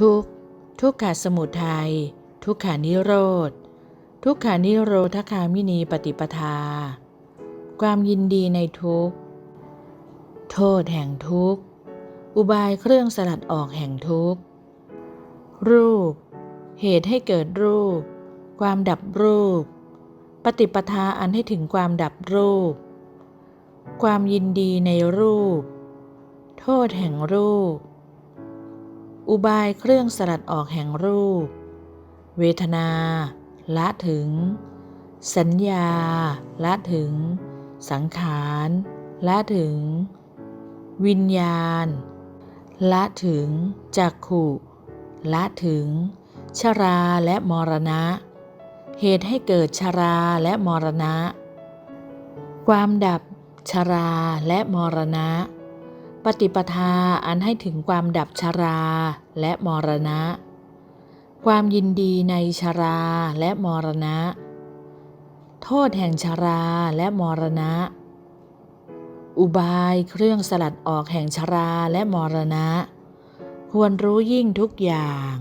ทุกข์ ทุกขสมุทัย ทุกขานิโรธ ทุกขานิโรธคามินีปฏิปทา ความยินดีในทุกข์ โทษแห่งทุกข์ อุบายเครื่องสลัดออกแห่งทุกข์ รูป เหตุให้เกิดรูป ความดับรูป ปฏิปทาอันให้ถึงความดับรูป ความยินดีในรูป โทษแห่งรูป อุบายเครื่องสลัดออกแห่งรูป เวทนา ละถึง สัญญา ละถึง สังขาร ละถึง วิญญาณ ละถึงจักขุละถึง ชราและมรณะ เหตุให้เกิดชราและมรณะ ความดับชราและมรณะ ปฏิปทาอันให้ถึงความดับชราและมรณะ ความยินดีในชราและมรณะ โทษแห่งชราและมรณะ อุบายเครื่องสลัดออกแห่งชราและมรณะ ควรรู้ยิ่งทุกอย่าง